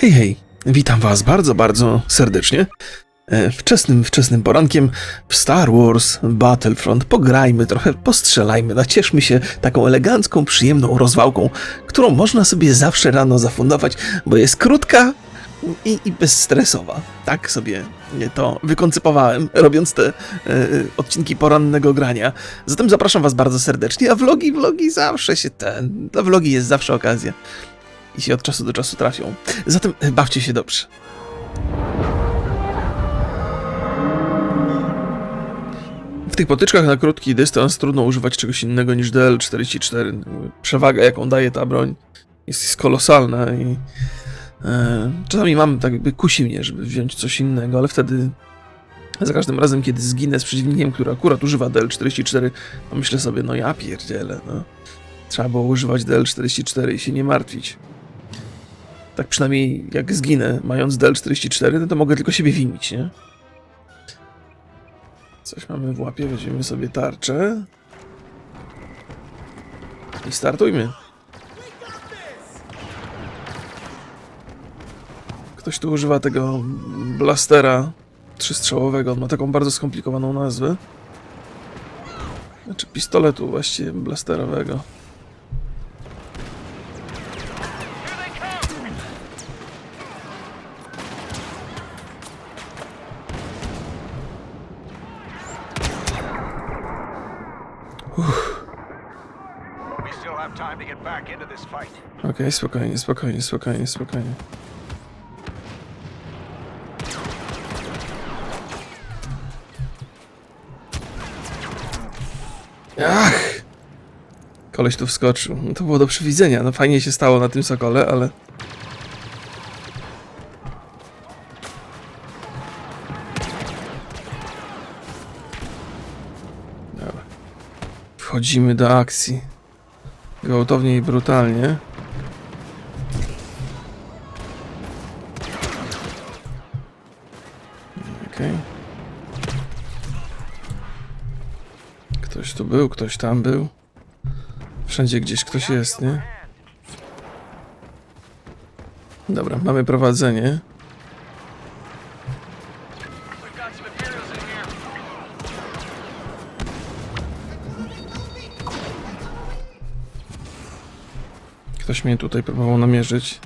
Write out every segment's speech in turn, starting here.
Hej, hej, witam was bardzo, bardzo serdecznie. E, Wczesnym, wczesnym porankiem w Star Wars Battlefront pograjmy trochę, postrzelajmy, nacieszmy się taką elegancką, przyjemną rozwałką, którą można sobie zawsze rano zafundować, bo jest krótka i, i bezstresowa. Tak sobie to wykoncypowałem, robiąc te e, odcinki porannego grania. Zatem zapraszam was bardzo serdecznie, a vlogi, vlogi zawsze się ten, dla vlogi jest zawsze okazja i się od czasu do czasu trafią. Zatem e, bawcie się dobrze. W tych potyczkach na krótki dystans trudno używać czegoś innego niż DL44. Przewaga, jaką daje ta broń, jest, kolosalna i e, czasami mam tak jakby kusi mnie, żeby wziąć coś innego, ale wtedy za każdym razem, kiedy zginę z przeciwnikiem, który akurat używa DL44, to myślę sobie, no ja pierdzielę, no. Trzeba było używać DL44 i się nie martwić. Tak przynajmniej jak zginę mając DL44, no to mogę tylko siebie winić, nie? Coś mamy w łapie, weźmiemy sobie tarczę. I startujmy. Ktoś tu używa tego blastera trzystrzałowego. On ma taką bardzo skomplikowaną nazwę. Znaczy pistoletu właściwie blasterowego. Okej, spokojnie, spokojnie, spokojnie, spokojnie. Ach! Koleś tu wskoczył. No to było do przewidzenia. No fajnie się stało na tym sokole, ale... Dobra. Wchodzimy do akcji. Gwałtownie i brutalnie. Okej. Ktoś tu był, ktoś tam był. Wszędzie gdzieś ktoś jest, nie? Dobra, mamy prowadzenie. Ktoś mnie tutaj próbował namierzyć.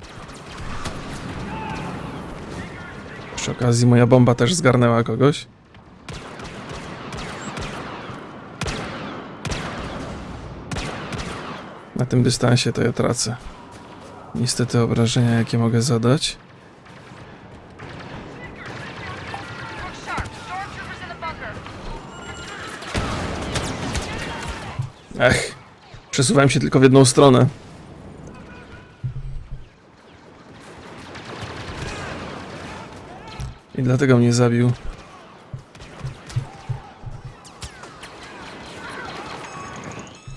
Przy okazji moja bomba też zgarnęła kogoś. Na tym dystansie to ja tracę. Niestety obrażenia jakie mogę zadać. Ech, przesuwałem się tylko w jedną stronę. Dlatego mnie zabił.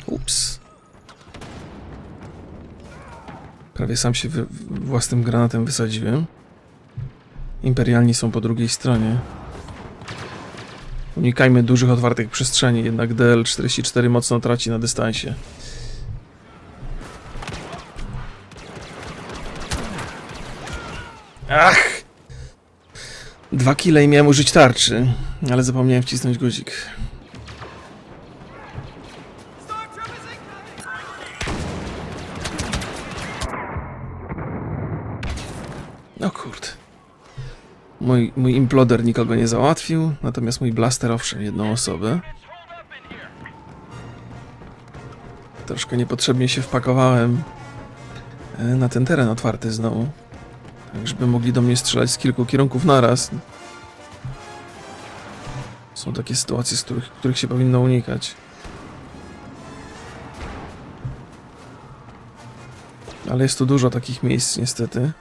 Ups. Prawie sam się własnym granatem wysadziłem. Imperialni są po drugiej stronie. Unikajmy dużych, otwartych przestrzeni, jednak DL-44 mocno traci na dystansie. Ach! Dwa kile i miałem użyć tarczy, ale zapomniałem wcisnąć guzik. No kurde. Mój, mój imploder nikogo nie załatwił, natomiast mój blaster owszem jedną osobę. Troszkę niepotrzebnie się wpakowałem e, na ten teren otwarty znowu. Tak, żeby mogli do mnie strzelać z kilku kierunków naraz. Są takie sytuacje, z których, których się powinno unikać. Ale jest tu dużo takich miejsc niestety.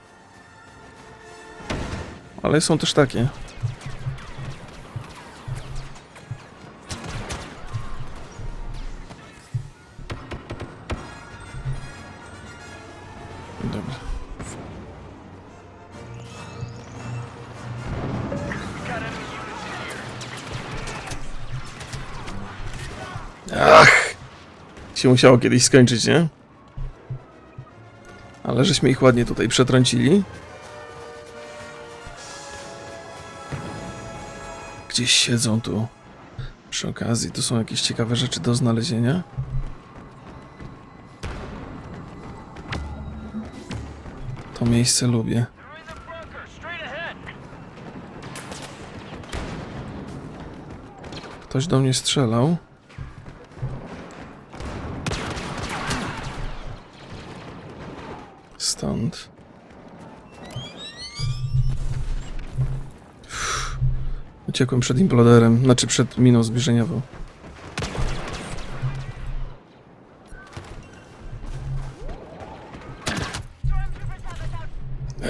Ale są też takie. Ach! Się musiało kiedyś skończyć, nie? Ale żeśmy ich ładnie tutaj przetrącili. Gdzieś siedzą tu. Przy okazji, tu są jakieś ciekawe rzeczy do znalezienia. To miejsce lubię. Ktoś do mnie strzelał. Stąd. Uciekłem przed imploderem, znaczy przed miną zbliżeniową.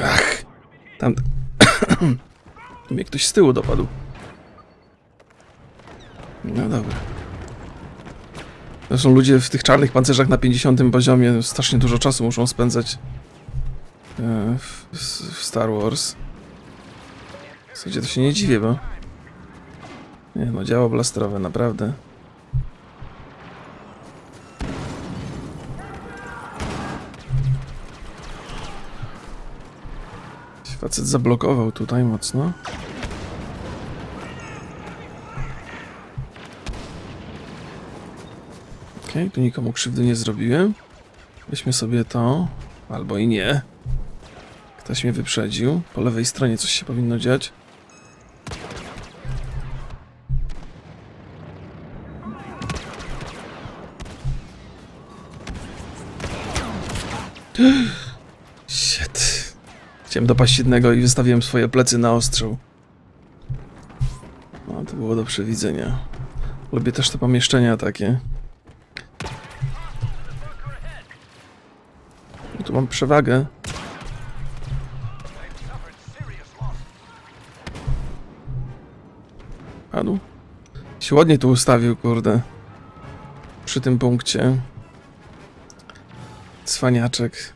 Ach, tam... Mnie ktoś z tyłu dopadł. No dobra. Są ludzie w tych czarnych pancerzach na 50 poziomie, strasznie dużo czasu muszą spędzać w, w Star Wars. W zasadzie to się nie dziwię, bo... Nie no, działa blasterowe, naprawdę. Facet zablokował tutaj mocno. Okej, tu nikomu krzywdy nie zrobiłem. Weźmy sobie to. Albo i nie. Ktoś mnie wyprzedził. Po lewej stronie coś się powinno dziać. Shit. Chciałem dopaść jednego i wystawiłem swoje plecy na ostrzał. No, to było do przewidzenia. Lubię też te pomieszczenia takie. Tu mam przewagę. Się ładnie tu ustawił, kurde. Przy tym punkcie. Cwaniaczek.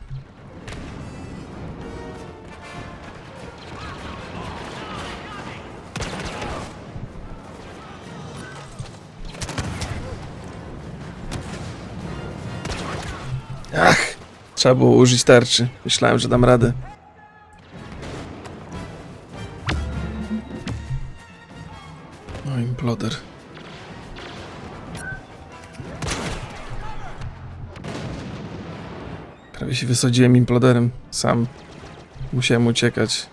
Ach, trzeba było użyć tarczy. Myślałem, że dam radę. No, imploder. Prawie się wysadziłem imploderem. Sam. Musiałem uciekać.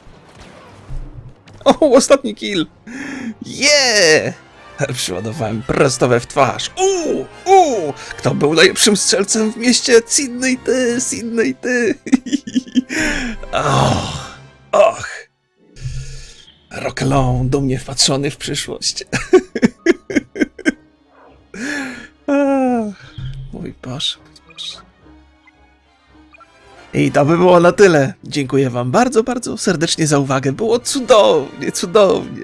O, ostatni kill! Yeah! Przyładowałem prosto w twarz. Uuu, uuu! Kto był najlepszym strzelcem w mieście? Sydney ty, Sydney ty. och, och. Rokelon dumnie wpatrzony w przyszłość. Mój Boże. I to by było na tyle. Dziękuję Wam bardzo, bardzo serdecznie za uwagę. Było cudownie, cudownie.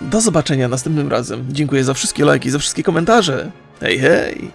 Do zobaczenia następnym razem. Dziękuję za wszystkie lajki, za wszystkie komentarze. Hej, hej.